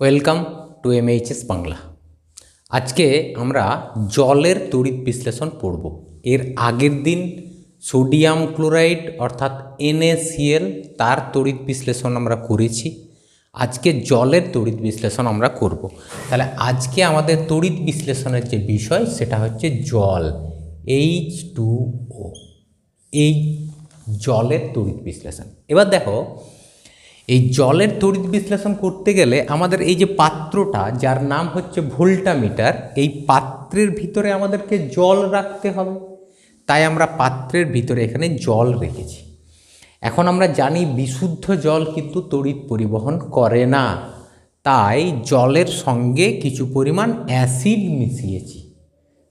Welcome to এমএইচএস Bangla আজকে আমরা জলের তড়িৎ বিশ্লেষণ পড়ব। এর আগের দিন সোডিয়াম ক্লোরাইড অর্থাৎ এনএসিএল তার তড়িৎ বিশ্লেষণ আমরা করেছি। আজকে জলের তড়িৎ বিশ্লেষণ আমরা করব। তাহলে আজকে আমাদের তড়িৎ বিশ্লেষণের যে বিষয় সেটা হচ্ছে জল এইচ টু ও এই জলের তড়িৎ বিশ্লেষণ। এবার দেখো এই জলের তড়িৎ বিশ্লেষণ করতে গেলে আমাদের এই যে পাত্রটা, যার নাম হচ্ছে ভোল্টামিটার, এই পাত্রের ভিতরে আমাদেরকে জল রাখতে হবে। তাই আমরা পাত্রের ভিতরে এখানে জল রেখেছি। এখন আমরা জানি বিশুদ্ধ জল কিন্তু তড়িৎ পরিবহন করে না। তাই জলের সঙ্গে কিছু পরিমাণ অ্যাসিড মিশিয়েছি।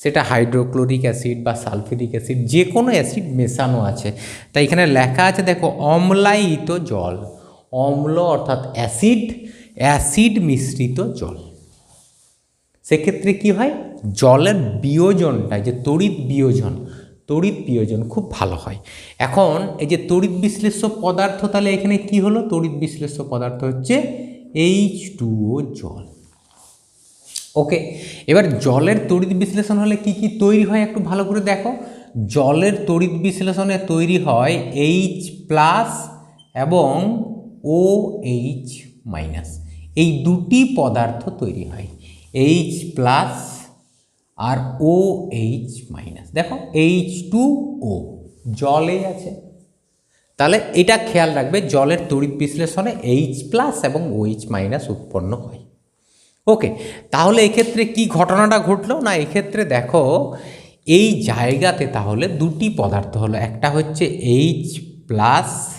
সেটা হাইড্রোক্লোরিক অ্যাসিড বা সালফিউরিক অ্যাসিড যে কোনো অ্যাসিড মেশানো আছে। তাই এখানে লেখা আছে, দেখো, অম্লায়িত জল। অম্ল অর্থাৎ অ্যাসিড অ্যাসিড মিশ্রিত জল। সেক্ষেত্রে কি হয়? জলের বিয়োজনটা যে তড়িৎ বিয়োজন তড়িৎ বিয়োজন খুব ভালো হয়। এখন এই যে তড়িৎ বিশ্লেষ্য পদার্থ, তাহলে এখানে কি হলো? তড়িৎ বিশ্লেষ্য পদার্থ হচ্ছে এইচ টুও জল। ওকে, এবার জলের তড়িৎ বিশ্লেষণ হলে কি কি তৈরি হয়? একটু ভালো করে দেখো। জলের তড়িৎ বিশ্লেষণে তৈরি হয় এইচ প্লাস এবং ও এইচ মাইনাস এই দুটি পদার্থ তৈরি হয়। এইচ প্লাস আর ও এইচ মাইনাস দেখো এইচ টু ও জলে আছে। তাহলে এটা খেয়াল রাখবে, জলের তড়িৎ বিশ্লেষণে এইচ প্লাস এবং ওইচ মাইনাস উৎপন্ন হয়। ওকে তাহলে এক্ষেত্রে কি ঘটনাটা ঘটলো? না, এক্ষেত্রে দেখো, এই জায়গাতে তাহলে দুটি পদার্থ হলো। একটা হচ্ছে এইচ প্লাস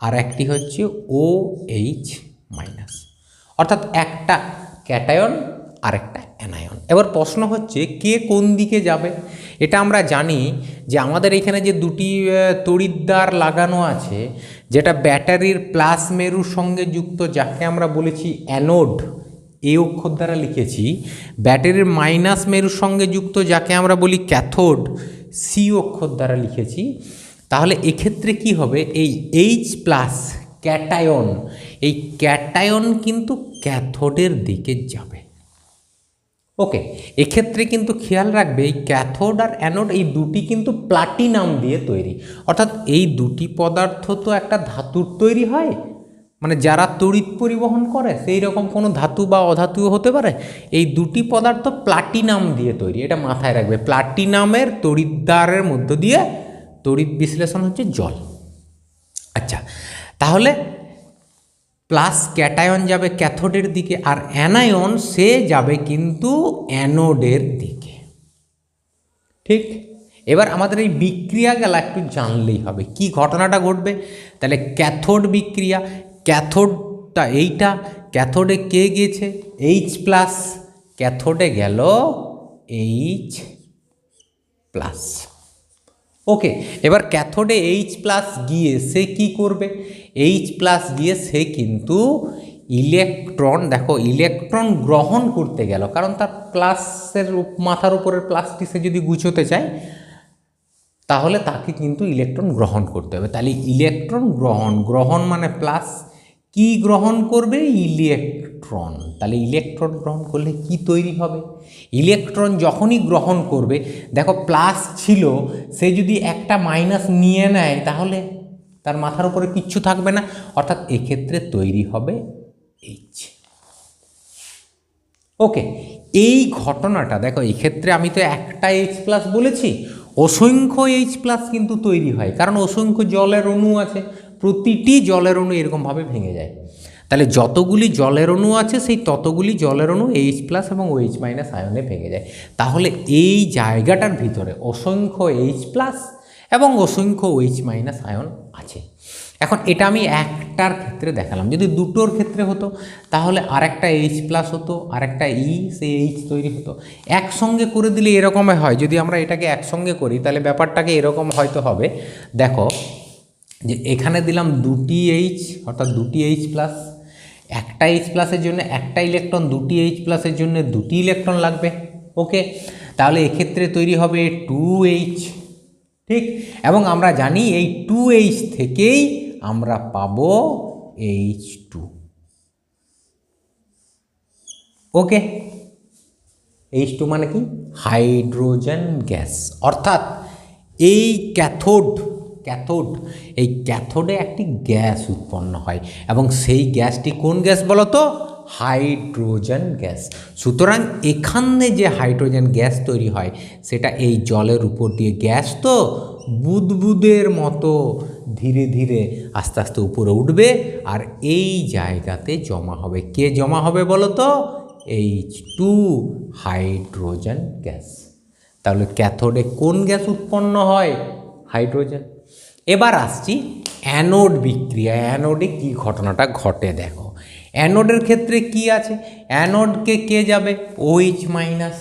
আর একটি হচ্ছে ও এইচ মাইনাস অর্থাৎ একটা ক্যাটায়ন আর একটা অ্যানায়ন এবার প্রশ্ন হচ্ছে কে কোন দিকে যাবে? এটা আমরা জানি যে আমাদের এখানে যে দুটি আহ, তড়িৎদ্বার লাগানো আছে যেটা ব্যাটারির প্লাস মেরুর সঙ্গে যুক্ত যাকে আমরা বলেছি অ্যানোড এই অক্ষর দ্বারা লিখেছি। ব্যাটারির মাইনাস মেরুর সঙ্গে যুক্ত যাকে আমরা বলি ক্যাথোড সি অক্ষর দ্বারা লিখেছি। তাহলে এক্ষেত্রে কি হবে? এই এইচ প্লাস ক্যাটায়ন এই ক্যাটায়ন কিন্তু ক্যাথোডের দিকে যাবে। ওকে এক্ষেত্রে কিন্তু খেয়াল রাখবে, এই ক্যাথোড আর অ্যানোড এই দুটি কিন্তু প্লাটিনাম দিয়ে তৈরি। অর্থাৎ এই দুটি পদার্থ তো একটা ধাতুর তৈরি হয়। মানে যারা তড়িৎ পরিবহন করে সেই রকম কোনো ধাতু বা অধাতুও হতে পারে। এই দুটি পদার্থ প্লাটিনাম দিয়ে তৈরি। এটা মাথায় রাখবে। প্লাটিনামের তড়িৎদ্বারের মধ্য দিয়ে তড়িৎ বিশ্লেষণ হচ্ছে জল। আচ্ছা তাহলে প্লাস ক্যাটায়ন যাবে ক্যাথোডের দিকে আর অ্যানায়ন সে যাবে কিন্তু অ্যানোডের দিকে। ঠিক? এবার আমাদের এই বিক্রিয়া গেলা একটু জানলেই হবে। কি ঘটনাটা ঘটবে? তাহলে ক্যাথোড বিক্রিয়া, ক্যাথোডটা এইটা, ক্যাথোডে কে গিয়েছে? এইচ প্লাস ক্যাথোডে গেল এইচ প্লাস ওকে এবার ক্যাথোডে এইচ প্লাস গিয়ে সে কি করবে? এইচ প্লাস গিয়ে সে কিন্তু ইলেকট্রন দেখো ইলেকট্রন গ্রহণ করতে গেল। কারণ তার প্লাসের মাথার উপরের প্লাসটি সে যদি গুছোতে চায়, তাহলে তাকে কিন্তু ইলেকট্রন গ্রহণ করতে হবে। তাহলে ইলেকট্রন গ্রহণ গ্রহণ মানে প্লাস কি গ্রহণ করবে? ইলেকট্রন তাহলে ইলেকট্রন গ্রহণ করলে কি তৈরি হবে? ইলেকট্রন যখনই গ্রহণ করবে, দেখো প্লাস ছিল, সে যদি একটা মাইনাস নিয়ে নেয়, তাহলে তার মাথার উপরে কিচ্ছু থাকবে না, অর্থাৎ এক্ষেত্রে তৈরি হবে এইচ ওকে এই ঘটনাটা, দেখো এই ক্ষেত্রে আমি তো একটা এইচ প্লাস বলেছি, অসংখ্য এইচ প্লাস কিন্তু তৈরি হয়, কারণ অসংখ্য জলের অণু আছে, প্রতিটি জলের অণু এরকমভাবে ভেঙে যায়। তাহলে যতগুলি জলের অণু আছে, সেই ততগুলি জলের অণু এইচ প্লাস এবং ওএইচ মাইনাস আয়নে ভেঙে যায়। তাহলে এই জায়গাটার ভিতরে অসংখ্য এইচ প্লাস এবং অসংখ্য ওএইচ মাইনাস আয়ন আছে। এখন এটা আমি একটার ক্ষেত্রে দেখালাম। যদি দুটোর ক্ষেত্রে হতো, তাহলে আরেকটা এইচ প্লাস হতো, আরেকটা ই সেই এইচ তৈরি হতো। একসঙ্গে করে দিলে এরকম হয়। যদি আমরা এটাকে একসঙ্গে করি, তাহলে ব্যাপারটাকে এরকম হয়তো হবে। দেখো, যে এখানে দিলাম দুটি এইচ অর্থাৎ দুটি এইচ প্লাস একটা এইচ প্লাসের জন্য একটা ইলেকট্রন দুটি এইচ প্লাসের জন্য দুটি ইলেকট্রন লাগবে। ওকে তাহলে এক্ষেত্রে তৈরি হবে টু এইচ ঠিক? এবং আমরা জানি এই টু এইচ থেকেই আমরা পাব H two okay H two মানে কি? হাইড্রোজেন গ্যাস অর্থাৎ এই ক্যাথোড ক্যাথোড। এই ক্যাথোডে একটি গ্যাস উৎপন্ন হয় এবং সেই গ্যাসটি কোন গ্যাস বলো তো হাইড্রোজেন গ্যাস। সুতরাং এখানে যে হাইড্রোজেন গ্যাস তৈরি হয়, সেটা এই জলের উপর দিয়ে গ্যাস তো বুদবুদের মতো ধীরে ধীরে আস্তে আস্তে উপরে উঠবে আর এই জায়গাতে জমা হবে। কে জমা হবে বলো তো এইচ টু হাইড্রোজেন গ্যাস। তাহলে ক্যাথোডে কোন গ্যাস উৎপন্ন হয়? হাইড্রোজেন। এবার আসছি অ্যানোড বিক্রিয়া। অ্যানোডে কি ঘটনাটা ঘটে দেখো। অ্যানোডের ক্ষেত্রে কি আছে? অ্যানোডকে কে যাবে? OH minus.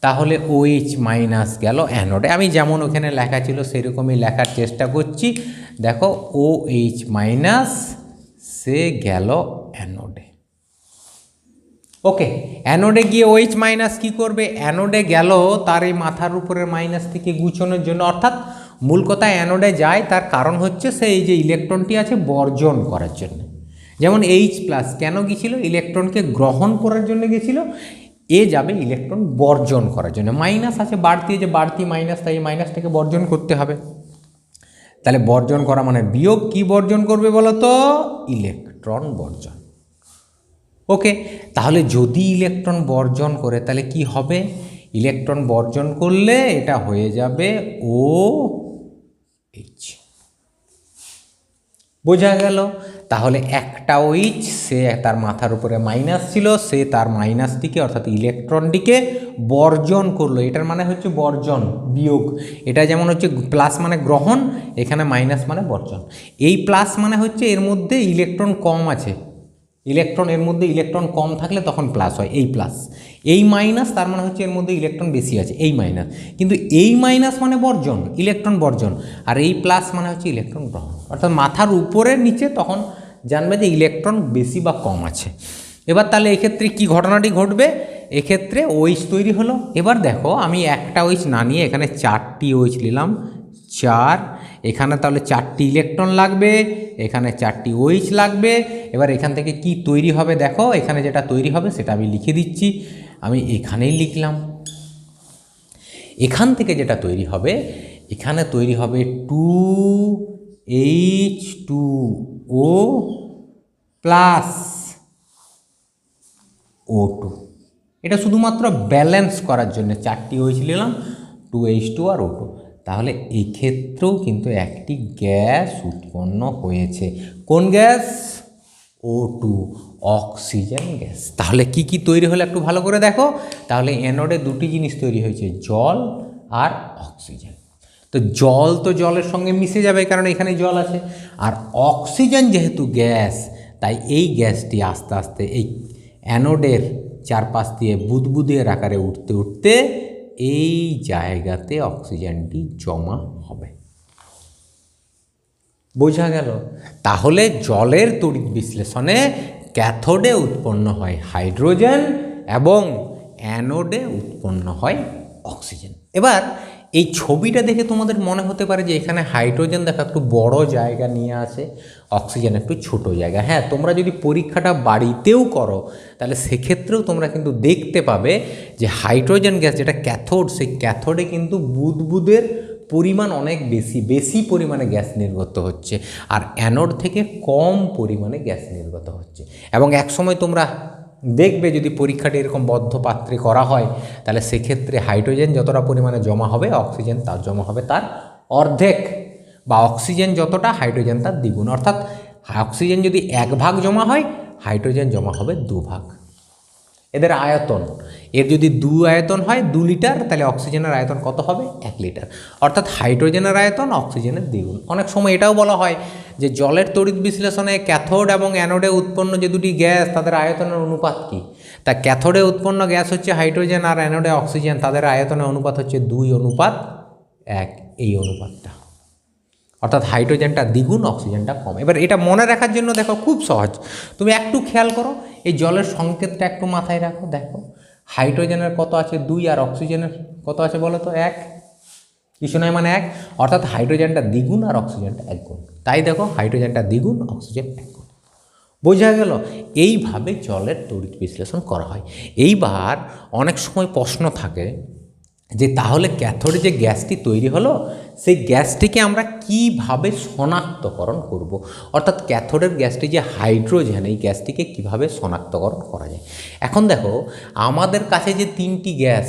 তাহলে ওইচ মাইনাস গেল অ্যানোডে। আমি যেমন ওখানে লেখা ছিল, সেরকমই লেখার চেষ্টা করছি। দেখো ও এইচ মাইনাস সে গেল অ্যানোডে। ওকে, অ্যানোডে গিয়ে ওইচ মাইনাস কী করবে? অ্যানোডে গেল তার এই মাথার উপরের মাইনাস থেকে গুছোনোর জন্য। অর্থাৎ মূল কথা অ্যানোডে যায়, তার কারণ হচ্ছে সে এই যে ইলেকট্রনটি আছে বর্জন করার জন্য। যেমন এইচ প্লাস কেন গিয়েছিল? ইলেকট্রনকে গ্রহণ করার জন্য গেছিল এ যাবে ইলেকট্রন বর্জন করার জন্য। মাইনাস আছে বাড়তি যে বাড়তি মাইনাস, তাই মাইনাসটাকে বর্জন করতে হবে। তাহলে বর্জন করা মানে বিয়োগ কি বর্জন করবে বলো তো ইলেকট্রন বর্জন। ওকে, তাহলে যদি ইলেকট্রন বর্জন করে, তাহলে কি হবে? ইলেকট্রন বর্জন করলে এটা হয়ে যাবে ও এইচ বোঝা গেল। তাহলে একটা ওইচ, সে তার মাথার উপরে মাইনাস ছিল, সে তার মাইনাসটিকে অর্থাৎ ইলেকট্রনটিকে বর্জন করল। এটার মানে হচ্ছে বর্জন, বিয়োগ। এটা যেমন হচ্ছে প্লাস মানে গ্রহণ, এখানে মাইনাস মানে বর্জন। এই প্লাস মানে হচ্ছে এর মধ্যে ইলেকট্রন কম আছে। ইলেকট্রন এর মধ্যে ইলেকট্রন কম থাকলে তখন প্লাস হয়, এই প্লাস। এই মাইনাস তার মানে হচ্ছে এর মধ্যে ইলেকট্রন বেশি আছে, এই মাইনাস কিন্তু এই মাইনাস মানে বর্জন ইলেকট্রন বর্জন। আর এই প্লাস মানে হচ্ছে ইলেকট্রন গ্রহণ। অর্থাৎ মাথার উপরের নিচে তখন জানবে যে ইলেকট্রন বেশি বা কম আছে। এবার তাহলে এক্ষেত্রে কি ঘটনাটি ঘটবে? এক্ষেত্রে ওইচ তৈরি হলো। এবার দেখো, আমি একটা ওইচ না নিয়ে এখানে চারটি ওইচ নিলাম। চার, এখানে তাহলে চারটি ইলেকট্রন লাগবে, এখানে চারটি ওইচ লাগবে। এবার এখান থেকে কি তৈরি হবে দেখো, এখানে যেটা তৈরি হবে সেটা আমি লিখে দিচ্ছি। আমি এখানেই লিখলাম। এখান থেকে যেটা তৈরি হবে, এখানে তৈরি হবে two H two O plus O two. এটা শুধুমাত্র ব্যালেন্স করার জন্য চারটি ওইচ নিলাম টু এইচ টু আর ও টু। তাহলে এক্ষেত্রেও কিন্তু একটি গ্যাস উৎপন্ন হয়েছে। কোন gas? O two oxygen gas তাহলে কি কি তৈরি হলো একটু ভালো করে দেখো? তাহলে অ্যানোডে দুটি জিনিস তৈরি হয়েছে, জল আর অক্সিজেন তো জল তো জলের সঙ্গে মিশে যাবে কারণ এখানে জল আছে। আর অক্সিজেন যেহেতু গ্যাস তাই এই গ্যাসটি আস্তে আস্তে এই অ্যানোডের চারপাশ দিয়ে বুদবুদের আকারে উঠতে উঠতে এই জায়গাতে অক্সিজেনটি জমা হবে। বোঝা গেল। তাহলে জলের তড়িৎ বিশ্লেষণে ক্যাথোডে উৎপন্ন হয় হাইড্রোজেন এবং অ্যানোডে উৎপন্ন হয় অক্সিজেন। এবার এই ছবিটা দেখে তোমাদের মনে হতে পারে যে এখানে হাইড্রোজেন দেখা একটু বড় জায়গা নিয়ে আছে অক্সিজেন একটু ছোট জায়গা। হ্যাঁ তোমরা যদি পরীক্ষাটা বাড়িতেও করো, তাহলে সেক্ষেত্রেও তোমরা কিন্তু দেখতে পাবে যে হাইড্রোজেন গ্যাস যেটা ক্যাথোড, সেই ক্যাথোডে কিন্তু বুদবুদের পরিমাণ অনেক বেশি বেশি পরিমাণে গ্যাস নির্গত হচ্ছে আর অ্যানোড থেকে কম পরিমাণে গ্যাস নির্গত হচ্ছে। এবং একসময় তোমরা দেখবে যদি পরীক্ষাটি এরকম বদ্ধ পাত্রে করা হয়, তাহলে সেক্ষেত্রে হাইড্রোজেন যতটা পরিমাণে জমা হবে, অক্সিজেন তার জমা হবে তার অর্ধেক বা অক্সিজেন যতটা হাইড্রোজেন তার দ্বিগুণ। অর্থাৎ অক্সিজেন যদি এক ভাগ জমা হয়, হাইড্রোজেন জমা হবে দু ভাগ এদের আয়তন। এর যদি দু আয়তন হয়, দু লিটার, তাহলে অক্সিজেনের আয়তন কত হবে? এক লিটার। অর্থাৎ হাইড্রোজেনের আয়তন, অক্সিজেনের দ্বিগুণ। অনেক সময় এটাও বলা হয় যে জলের তড়িৎ বিশ্লেষণে ক্যাথোড এবং অ্যানোডে উৎপন্ন যে দুটি গ্যাস, তাদের আয়তনের অনুপাত কী? তা ক্যাথোডে উৎপন্ন গ্যাস হচ্ছে হাইড্রোজেন আর অ্যানোডে অক্সিজেন, তাদের আয়তনের অনুপাত হচ্ছে দুই অনুপাত এক, এই অনুপাতটা। অর্থাৎ হাইড্রোজেনটা দ্বিগুণ, অক্সিজেনটা কম। এবার এটা মনে রাখার জন্য দেখো খুব সহজ। তুমি একটু খেয়াল করো, এই জলের সংকেতটা একটু মাথায় রাখো, দেখো। হাইড্রোজেনের কত আছে? দুই আর অক্সিজেনের কত আছে বলো তো? এক। কিছু নয় মানে এক। অর্থাৎ হাইড্রোজেনটা দ্বিগুণ আর অক্সিজেনটা এক গুণ। তাই দেখো, হাইড্রোজেনটা দ্বিগুণ, অক্সিজেন এক গুণ। বোঝা গেল? এইভাবে জলের তড়িৎ বিশ্লেষণ করা হয়। এইবার অনেক সময় প্রশ্ন থাকে যে তাহলে ক্যাথোডে যে গ্যাসটি তৈরি হলো, সেই গ্যাসটিকে আমরা কীভাবে শনাক্তকরণ করব। অর্থাৎ ক্যাথোডের গ্যাসটি যে হাইড্রোজেন, এই গ্যাসটিকে কীভাবে শনাক্তকরণ করা যায়? এখন দেখো, আমাদের কাছে যে তিনটি গ্যাস,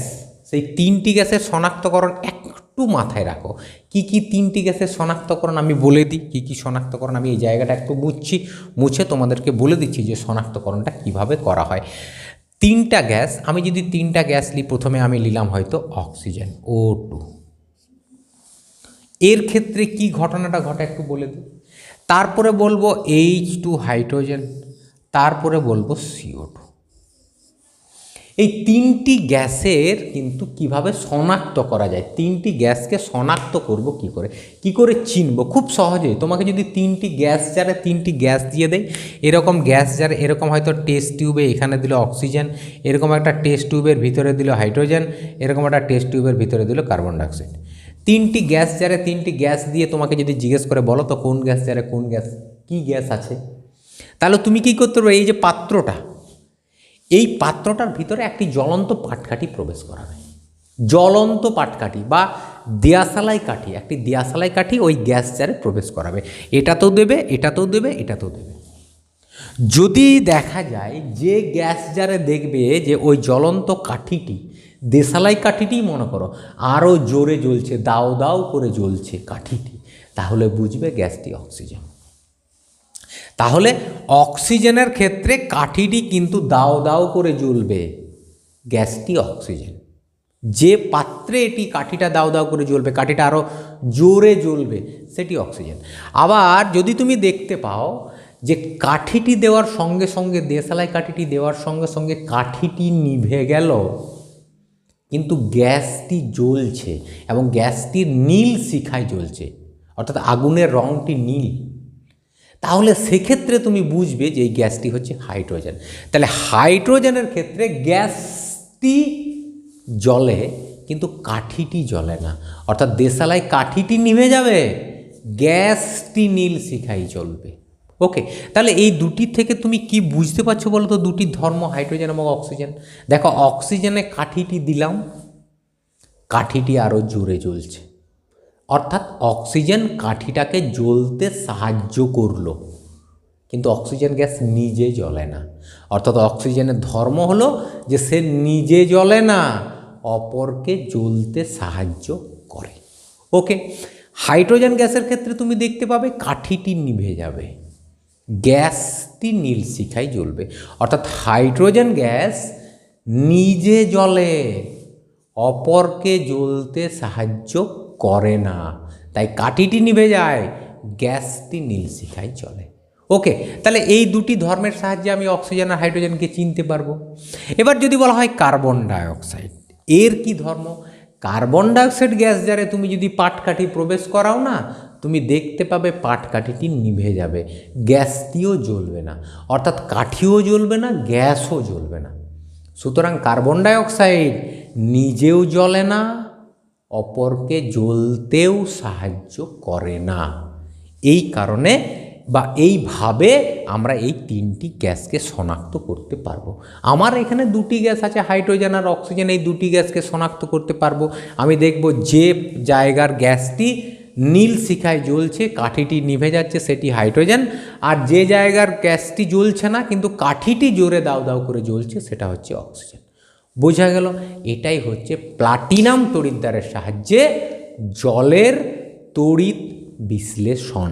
সেই তিনটি গ্যাসের শনাক্তকরণ একটু মাথায় রাখো। কি কি তিনটি গ্যাসের শনাক্তকরণ আমি বলে দিই? কী কী শনাক্তকরণ আমি এই জায়গাটা একটু মুছছি, মুছে তোমাদেরকে বলে দিচ্ছি যে শনাক্তকরণটা কীভাবে করা হয়। তিনটা গ্যাস, আমি যদি তিনটা গ্যাস লি, প্রথমে আমি নিলাম হয়তো অক্সিজেন ও টু এর ক্ষেত্রে কি ঘটনাটা ঘটে একটু বলে দিই? তারপরে বলব এইচ টু হাইড্রোজেন তারপরে বলব সিও টু এই তিনটি গ্যাসের কিন্তু কীভাবে শনাক্ত করা যায়? তিনটি গ্যাসকে শনাক্ত করব কি করে? কি করে চিনব? খুব সহজেই। তোমাকে যদি তিনটি গ্যাস জারে তিনটি গ্যাস দিয়ে দেয় এরকম গ্যাস জারে এরকম হয়তো টেস্ট টিউবে এখানে দিল অক্সিজেন এরকম একটা টেস্ট টিউবের ভিতরে দিল হাইড্রোজেন এরকম একটা টেস্ট টিউবের ভিতরে দিল কার্বন ডাইঅক্সাইড তিনটি গ্যাস জারে তিনটি গ্যাস দিয়ে তোমাকে যদি জিজ্ঞেস করে, বলো তো কোন গ্যাস জারে কোন গ্যাস, কি গ্যাস আছে? তাহলে তুমি কি করতে পারবে? এই যে পাত্রটা এই পাত্রটার ভিতরে একটি জ্বলন্ত পাটকাঠি প্রবেশ করাবে জ্বলন্ত পাটকাঠি বা দিয়াশালাই কাঠি, একটি দিয়াশালাই কাঠি ওই গ্যাস জারে প্রবেশ করাবে। এটাতেও দেবে এটাতেও দেবে এটাতেও দেবে। যদি দেখা যায় যে গ্যাস জারে দেখবে যে ওই জ্বলন্ত কাঠিটি, দেশালাই কাঠিটি মনে করো আরও জোরে জ্বলছে, দাও দাও করে জ্বলছে কাঠিটি, তাহলে বুঝবে গ্যাসটি অক্সিজেন। তাহলে অক্সিজেনের ক্ষেত্রে কাঠিটি কিন্তু দাও দাও করে জ্বলবে। গ্যাসটি অক্সিজেন। যে পাত্রে এটি কাঠিটা দাও দাও করে জ্বলবে, কাঠিটা আরও জোরে জ্বলবে, সেটি অক্সিজেন। আবার যদি তুমি দেখতে পাও যে কাঠিটি দেওয়ার সঙ্গে সঙ্গে দেশালাই কাঠিটি দেওয়ার সঙ্গে সঙ্গে কাঠিটি নিভে গেল, কিন্তু গ্যাসটি জ্বলছে এবং গ্যাসটির নীল শিখায় জ্বলছে, অর্থাৎ আগুনের রঙটি নীল। তাহলে সেক্ষেত্রে তুমি বুঝবে যে এই গ্যাসটি হচ্ছে হাইড্রোজেন। তাহলে হাইড্রোজেনের ক্ষেত্রে গ্যাসটি জলে কিন্তু কাঠিটি জ্বলে না। অর্থাৎ দেশালায় কাঠিটি নিভে যাবে, গ্যাসটি নীল শিখাই চলবে। ওকে তাহলে এই দুটি থেকে তুমি কি বুঝতে পারছ বলো তো? দুটি ধর্ম, হাইড্রোজেন এবং অক্সিজেন। দেখো, অক্সিজেনে কাঠিটি দিলাম, কাঠিটি আরও জোরে জ্বলছে। অর্থাৎ অক্সিজেন কাঠিটাকে জ্বলতে সাহায্য করল। কিন্তু অক্সিজেন গ্যাস নিজে জ্বলে না। অর্থাৎ অক্সিজেনের ধর্ম হলো যে সে নিজে জ্বলে না, অপরকে জ্বলতে সাহায্য করে। ওকে, হাইড্রোজেন গ্যাসের ক্ষেত্রে তুমি দেখতে পাবে কাঠিটি নিভে যাবে, গ্যাসটি নীল শিখায় জ্বলবে। অর্থাৎ হাইড্রোজেন গ্যাস নিজে জ্বলে, অপরকে জ্বলতে সাহায্য করে না। তাই কাঠিটি নিভে যায়, গ্যাসটি নীলশিখায় চলে। ওকে তাহলে এই দুটি ধর্মের সাহায্যে আমি অক্সিজেন আর হাইড্রোজেনকে চিনতে পারব। এবার যদি বলা হয় কার্বন ডাইঅক্সাইড, এর কি ধর্ম? কার্বন ডাইঅক্সাইড গ্যাস যারে তুমি যদি পাটকাঠি প্রবেশ করাও না, তুমি দেখতে পাবে পাটকাঠিটি নিভে যাবে, গ্যাসটিও জ্বলবে না। অর্থাৎ কাঠিও জ্বলবে না, গ্যাসও জ্বলবে না। সুতরাং কার্বন ডাইঅক্সাইড নিজেও জ্বলে না অপরকে জ্বলতেও সাহায্য করে না। এই কারণে বা এইভাবে আমরা এই তিনটি গ্যাসকে শনাক্ত করতে পারব। আমার এখানে দুটি গ্যাস আছে, হাইড্রোজেন আর অক্সিজেন, এই দুটি গ্যাসকে শনাক্ত করতে পারব। আমি দেখব যে জায়গার গ্যাসটি নীল শিখায় জ্বলছে, কাঠিটি নিভে যাচ্ছে, সেটি হাইড্রোজেন। আর যে জায়গার গ্যাসটি জ্বলছে না, কিন্তু কাঠিটি জোরে দাও দাও করে জ্বলছে, সেটা হচ্ছে অক্সিজেন। বোঝা গেল এটাই হচ্ছে প্লাটিনাম তড়িৎদ্বারের সাহায্যে জলের তড়িৎ বিশ্লেষণ।